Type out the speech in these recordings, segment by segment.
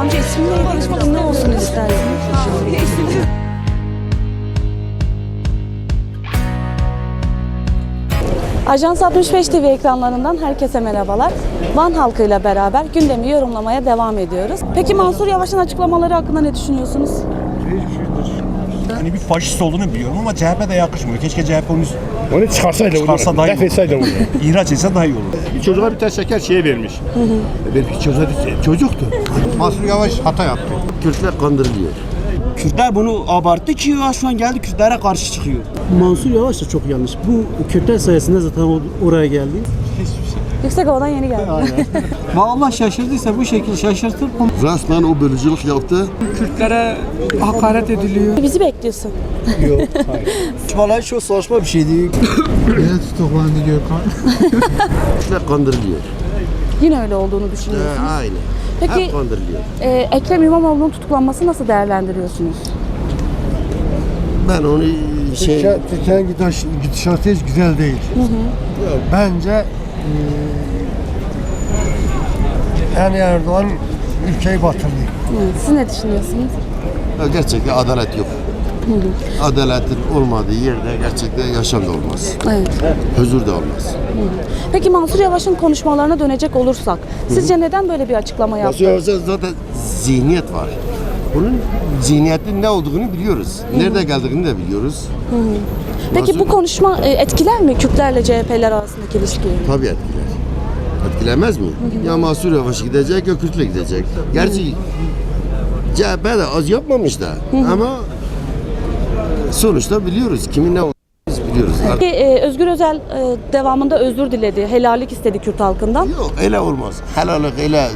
Amca ismin neydi? Ne olsun istersin? Ajans 65 TV ekranlarından herkese merhabalar. Van halkıyla beraber gündemi yorumlamaya devam ediyoruz. Peki Mansur Yavaş'ın açıklamaları hakkında ne düşünüyorsunuz? Hani bir faşist olduğunu biliyorum ama CHP de yakışmıyor. Keşke CHP onu Onu çıkarsaydı Çıkarsa daha iyi def olur. etseydi onu. ihraç etse daha iyi olur. bir çocuğa bir tane şeker şeye vermiş. Belki çocuğa çocuktu. Mansur Yavaş hata yaptı. Kürtler kandırılıyor. Kürtler bunu abarttı ki ya şu an geldi Kürtlere karşı çıkıyor. Mansur Yavaş da çok yanlış. Bu Kürtler sayesinde zaten o- oraya geldi. Yüksek havadan yeni geldi. Allah şaşırdıysa bu şekilde şaşırtır. Resmen o bölücülük yaptı. Kürtlere hakaret ediliyor. Bizi bekliyorsun. Vallahi çok saçma bir şeydi. Yine tutuklandı Gökhan. Kürtler kandırılıyor. Yine öyle olduğunu Ee, düşünüyorsunuz. aynı. Peki Hep kandırılıyor. e, Ekrem İmamoğlu'nun tutuklanması nasıl değerlendiriyorsunuz? Ben onu şey... Türkiye'nin gidiş, gidişatı hiç güzel değil. Bence eee, yani Erdoğan ülkeyi batırdı. Siz ne düşünüyorsunuz? Gerçekten adalet yok. Adaletin olmadığı yerde gerçekten yaşam da olmaz. Evet. Huzur da olmaz. Peki Mansur Yavaş'ın konuşmalarına dönecek olursak, sizce neden böyle bir açıklama Nasıl yaptı? olsa zaten zihniyet var. Bunun zihniyetin ne olduğunu biliyoruz. Nerede geldiğini de biliyoruz. Peki bu konuşma e, etkiler mi Kürtlerle CHP'ler arasındaki ilişkiyi? Tabii etkiler. Etkilemez mi? Ya Mansur Yavaş gidecek ya Kürt'le gidecek. Gerçi CHP de az yapmamış da ama sonuçta biliyoruz kimin ne olduğunu biliyoruz. Peki, e, Özgür Özel e, devamında özür diledi, helallik istedi Kürt halkından. Yok öyle olmaz. Helallik öyle e,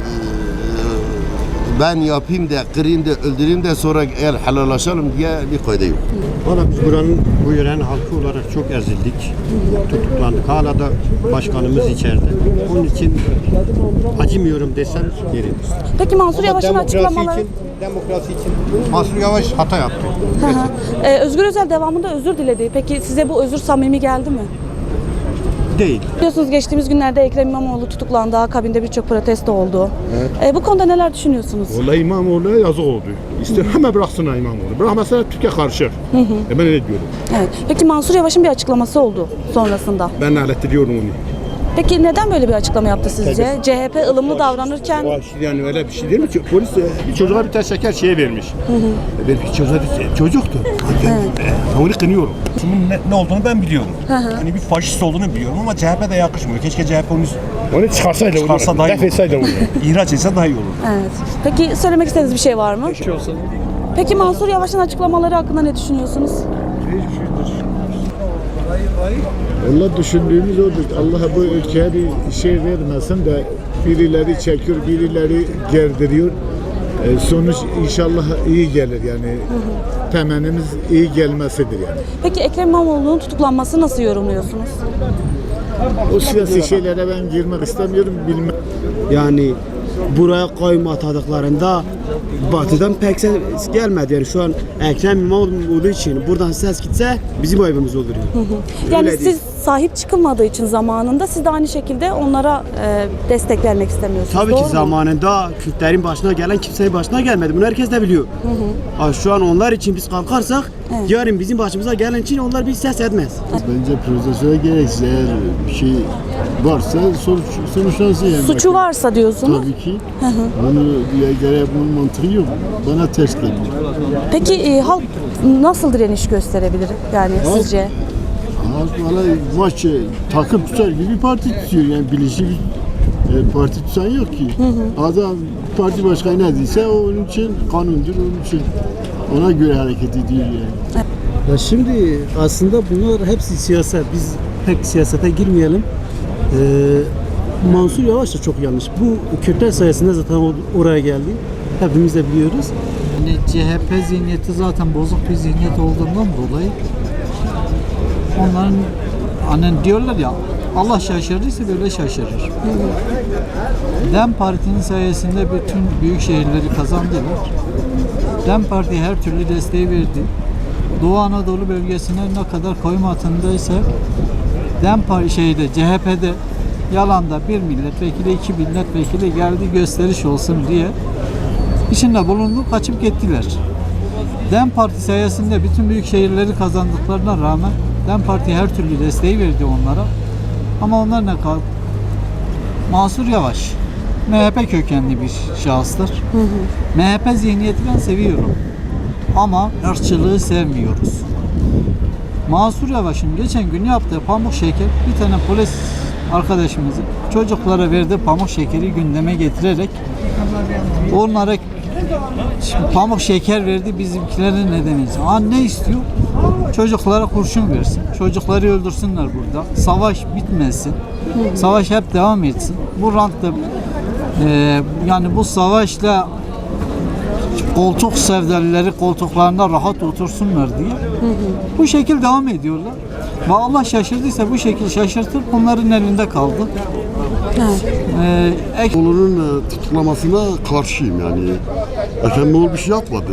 ben yapayım da kırayım da öldüreyim de sonra eğer helallaşalım diye bir kayda yok. Valla biz buranın bu yörenin halkı olarak çok ezildik. Tutuklandık. Hala da başkanımız içeride. Onun için acımıyorum desem yeridir. Peki Mansur Yavaş'ın açıklamaları... demokrasi için Mansur Yavaş hata yaptı. Hı hı. E, Özgür Özel devamında özür diledi. Peki size bu özür samimi geldi mi? Değil. Biliyorsunuz geçtiğimiz günlerde Ekrem İmamoğlu tutuklandı. Akabinde birçok protesto oldu. E, bu konuda neler düşünüyorsunuz? Vallahi İmamoğlu'na yazık oldu. İster hemen bıraksınlar İmamoğlu. Bırakmasa Türkiye karışır. E ben öyle diyorum. Evet. Peki Mansur Yavaş'ın bir açıklaması oldu sonrasında. Ben naletliyorum onu. Peki neden böyle bir açıklama yaptı sizce? CHP ılımlı davranırken O yani öyle bir şey değil mi? Polis e, bir çocuğa bir tane şeker şeye vermiş. E, Belki çocuğa çocuktu. E, Onu kınıyorum. Bunun ne, ne olduğunu ben biliyorum. Hani bir faşist olduğunu biliyorum ama CHP de yakışmıyor. Keşke CHP onu Onu çıkarsaydı Çıkarsa daha iyi def olur. etseydi onu. ihraç etse daha iyi olur. Evet. Peki söylemek istediğiniz bir şey var mı? Peki Mansur Yavaş'ın açıklamaları hakkında ne düşünüyorsunuz? Valla düşündüğümüz odur. Allah bu ülkeye bir şey vermesin de birileri çekiyor, birileri gerdiriyor. Ee, sonuç inşallah iyi gelir yani. Temennimiz iyi gelmesidir yani. Peki Ekrem İmamoğlu'nun tutuklanması nasıl yorumluyorsunuz? O siyasi şeylere ben girmek istemiyorum, bilmem. Yani buraya koyma atadıklarında batıdan pek ses gelmedi. Yani şu an Ekrem İmamoğlu için buradan ses gitse bizim ayıbımız olur. Yani. Yani Öyle siz değil. sahip çıkılmadığı için zamanında siz de aynı şekilde onlara e, destek vermek istemiyorsunuz. Tabii Doğru ki mu? zamanında Kürtlerin başına gelen kimsenin başına gelmedi. Bunu herkes de biliyor. Ha, şu an onlar için biz kalkarsak yarın bizim başımıza gelen için onlar bir ses etmez. Bence protestoya gereksiz. Eğer bir şey varsa sonuç, sonuçlansın yani. Suçu varsa diyorsunuz. Tabii ki. Onu diye göre yapmanın mantığı yok. Bana ters geliyor. Peki e, halk nasıl direniş gösterebilir yani sizce? Halk valla maç e, takım tutar gibi bir parti tutuyor yani bilinçli bir e, parti tutan yok ki. Adam parti başkanı ne dediyse o onun için kanundur, onun için ona göre hareket ediyor yani. Ya şimdi aslında bunlar hepsi siyaset. Biz pek siyasete girmeyelim. Ee, Mansur Yavaş da çok yanlış. Bu Kürtler sayesinde zaten o- oraya geldi. Hepimiz de biliyoruz. Yani CHP zihniyeti zaten bozuk bir zihniyet olduğundan dolayı onların hani diyorlar ya Allah şaşırdıysa böyle şaşırır. Dem Parti'nin sayesinde bütün büyük şehirleri kazandılar. Dem Parti her türlü desteği verdi. Doğu Anadolu bölgesine ne kadar koyma altındaysa Dem Parti şeyde CHP'de yalanda bir milletvekili iki milletvekili geldi gösteriş olsun diye içinde bulundu, kaçıp gittiler. DEM Parti sayesinde bütün büyük şehirleri kazandıklarına rağmen DEM Parti her türlü desteği verdi onlara. Ama onlar ne kaldı? Mansur Yavaş. MHP kökenli bir şahıstır. MHP zihniyeti ben seviyorum. Ama ırkçılığı sevmiyoruz. Mansur Yavaş'ın geçen gün yaptığı pamuk şeker bir tane polis arkadaşımızın çocuklara verdiği pamuk şekeri gündeme getirerek onlara pamuk şeker verdi bizimkilere ne demeyiz? Aa, ne istiyor? Çocuklara kurşun versin. Çocukları öldürsünler burada. Savaş bitmesin. Savaş hep devam etsin. Bu rantta e, yani bu savaşla koltuk sevdalileri koltuklarında rahat otursunlar diye bu şekil devam ediyorlar. Ve Allah şaşırdıysa bu şekil şaşırtır onların elinde kaldı. Ee, ek- Oğlunun e, tutuklamasına karşıyım yani. Ekrem İmamoğlu bir şey yapmadı.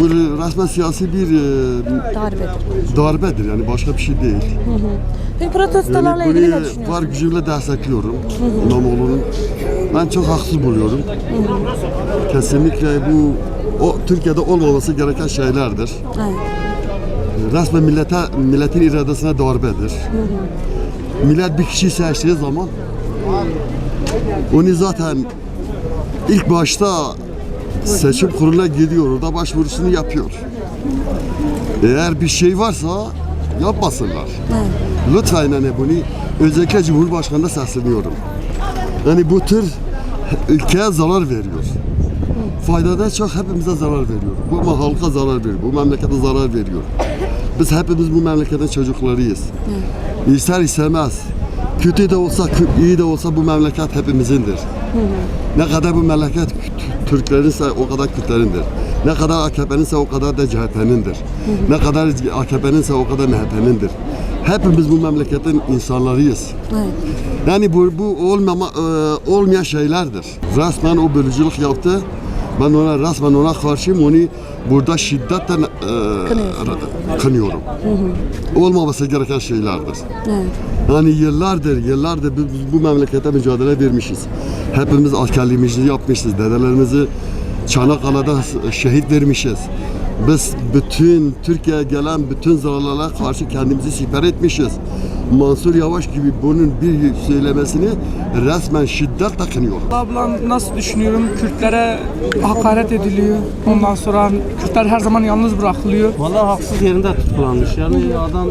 Bu resmen siyasi bir e, Darbedir. darbedir yani başka bir şey değil. Peki protestolarla Yani ilgili ne bunu var düşünüyorsunuz? gücümle destekliyorum İmamoğlu'nun. Ben çok haksız buluyorum. Kesinlikle bu o Türkiye'de olmaması gereken şeylerdir. Evet. Resmen millete milletin iradesine darbedir. Millet bir kişi seçtiği zaman onu zaten ilk başta seçim kuruluna gidiyor, orada başvurusunu yapıyor. Eğer bir şey varsa yapmasınlar. Lütfen hani bunu özellikle Cumhurbaşkanı'na sesleniyorum. Yani bu tür ülkeye zarar veriyor. Faydadan çok hepimize zarar veriyor. Bu halka zarar veriyor. Bu memlekete zarar veriyor. Biz hepimiz bu memleketin çocuklarıyız. İster istemez. Kötü de olsa, iyi de olsa bu memleket hepimizindir. Ne kadar bu memleket Türklerinse o kadar Kürtlerindir. Ne kadar AKP'ninse o kadar da CHP'nindir. Ne kadar AKP'ninse o kadar MHP'nindir. Hepimiz bu memleketin insanlarıyız. Yani bu, bu olmama, e, olmayan şeylerdir. Resmen o bölücülük yaptı. Ben ona resmen ona karşıyım. Onu burada şiddetle e, kınıyorum. Olmaması gereken şeylerdir. Yani yıllardır, yıllardır biz bu memlekete mücadele vermişiz. Hepimiz askerliğimizi yapmışız. Dedelerimizi Çanakkale'de şehit vermişiz. Biz bütün Türkiye'ye gelen bütün zararlara karşı kendimizi siper etmişiz. Mansur Yavaş gibi bunun bir söylemesini resmen şiddetle kınıyorum. Ablam nasıl düşünüyorum? Kürtlere hakaret ediliyor. Ondan sonra Kürtler her zaman yalnız bırakılıyor. Vallahi haksız yerinde tutuklanmış. Yani adam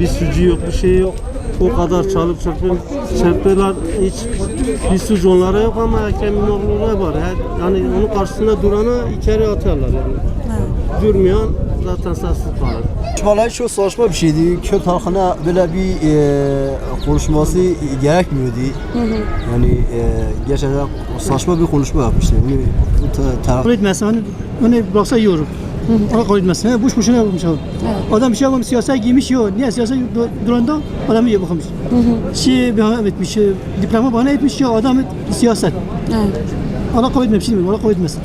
bir suçu yok, bir şey yok. O kadar çalıp çırpıp çırpıyorlar. Hiç bir suç onlara yok ama Ekrem İmamoğlu'na var. Her, yani onun karşısında durana içeri atıyorlar yani. Durmayan zaten sessiz kalır. Vallahi çok saçma bir şeydi. Kürt halkına böyle bir e, konuşması gerekmiyordu. Yani e, gerçekten saçma bir konuşma yapmıştı. Yani, bu ta- taraf etmezse hani, hani olur. Ona kabul etmezse. Boş boşuna yapmış adam. Adam bir şey yapmamış, siyasete girmiş yok. Niye siyasete du- duranda adam iyi bakmış. Şey bahane etmiş, şey, diploma bahane etmiş ya adam et, siyaset. Evet. Allah kabul etmemiş değil mi? Allah kabul etmesin.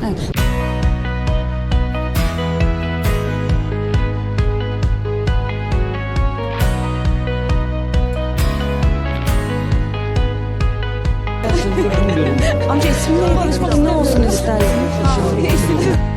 Amca isminle konuşmak ne olsun istersin?